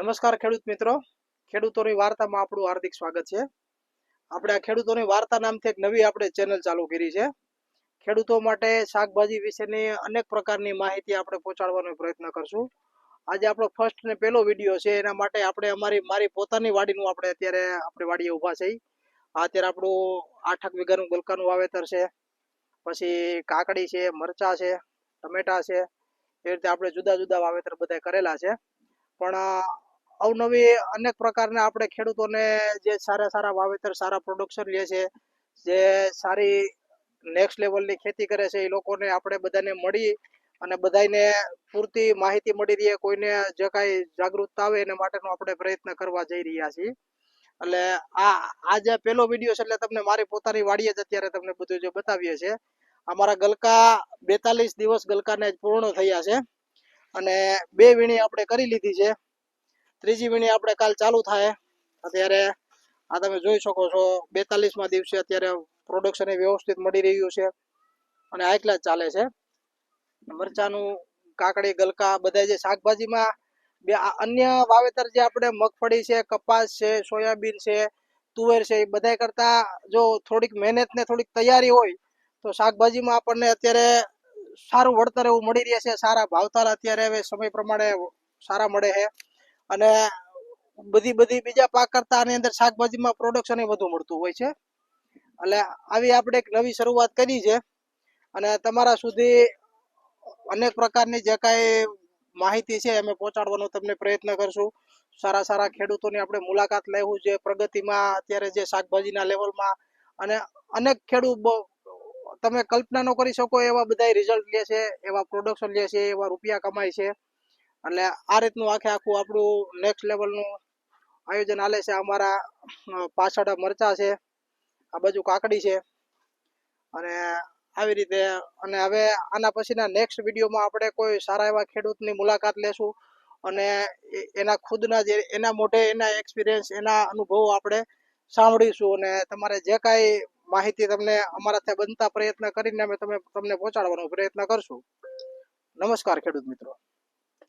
નમસ્કાર ખેડૂત મિત્રો. ખેડૂતોની વાર્તામાં આપણું હાર્દિક સ્વાગત છે. આપણે આ ખેડૂતોની વાર્તા નામથી એક નવી આપણે ચેનલ ચાલુ કરી છે. ખેડૂતો માટે શાકભાજી વિશેની અનેક પ્રકારની માહિતી આપણે પહોંચાડવાનો પ્રયત્ન કરશું. આજે આપણો ફર્સ્ટ ને પહેલો વીડિયો છે. એના માટે આપણે અમારી, મારી પોતાની વાડીનું આપણે અત્યારે આપણે વાડીએ ઊભા છે અત્યારે આપણું આઠક વીઘાનું ગલકાનું વાવેતર છે. પછી કાકડી છે, મરચા છે, ટમેટા છે. એ રીતે આપણે જુદા જુદા વાવેતર બધા કરેલા છે. પણ અવનવી અનેક પ્રકારના આપણે ખેડૂતોને જે સારા સારા વાવેતર, સારા પ્રોડક્શન લે છે, જે સારી નેક્સ્ટ લેવલની ખેતી કરે છે, એ લોકોને આપણે બધાને મળી અને બધાને પૂરતી માહિતી મળી રહે, કોઈને જે કાંઈ જાગૃતતા આવે એના માટેનો આપણે પ્રયત્ન કરવા જઈ રહ્યા છીએ. એટલે આ આ જે પહેલો વીડિયો છે એટલે તમને મારી પોતાની વાડીએ જ અત્યારે તમને બધું જે બતાવીએ છે અમારા ગલકા બેતાલીસ દિવસ ગલકાને જ પૂર્ણ થયા છે અને બે વીણી આપણે કરી લીધી છે. ત્રીજી વીણી આપણે કાલ ચાલુ થાય. અત્યારે આ તમે જોઈ શકો છો, બેતાલીસમાં દિવસે અત્યારે પ્રોડક્શન વ્યવસ્થિત મળી રહ્યું છે અને આ એકલા જ ચાલે છે. મરચાનું કાકડી, ગલકા બધા જે શાકભાજીમાં બે અન્ય વાવેતર જે આપણે મગફળી છે, કપાસ છે, સોયાબીન છે, તુવેર છે, એ બધા કરતા જો થોડીક મહેનત ને થોડીક તૈયારી હોય, તો શાકભાજીમાં આપણને અત્યારે સારું વળતર એવું મળી રહે છે. સારા ભાવતાલ અત્યારે હવે સમય પ્રમાણે સારા મળે છે. અને બધી બધી બીજા પાક કરતા આની અંદર શાકભાજીમાં પ્રોડક્શન વધુ મળતું હોય છે. એટલે આવી આપણે એક નવી શરૂઆત કરી છે. અને તમારા સુધી અનેક પ્રકારની જે કાંઈ માહિતી છે અમે પહોંચાડવાનો તમને પ્રયત્ન કરશું. સારા સારા ખેડૂતોની આપણે મુલાકાત લેવું છે. પ્રગતિમાં અત્યારે જે શાકભાજીના લેવલમાં અને અનેક ખેડૂત તમે કલ્પના ન કરી શકો એવા બધા રિઝલ્ટ લે છે, એવા પ્રોડક્શન લે છે, એવા રૂપિયા કમાય છે. એટલે આ રીતનું આખે આખું આપણું નેક્સ્ટ લેવલનું આયોજન હાલે છે. અમારા પાછળ મરચા છે, આ બાજુ કાકડી છે. અને આવી રીતે, અને હવે આના પછીના નેક્સ્ટ વિડીયોમાં આપણે કોઈ સારા એવા ખેડૂતની મુલાકાત લેશું. અને એના ખુદના જે, એના મોઢે, એના એક્સપિરિયન્સ એના અનુભવો આપણે સાંભળીશું. અને તમારે જે કાંઈ માહિતી તમને અમારાથી બનતા પ્રયત્ન કરીને અમે તમે, તમને પહોંચાડવાનો પ્રયત્ન કરશું. નમસ્કાર ખેડૂત મિત્રો.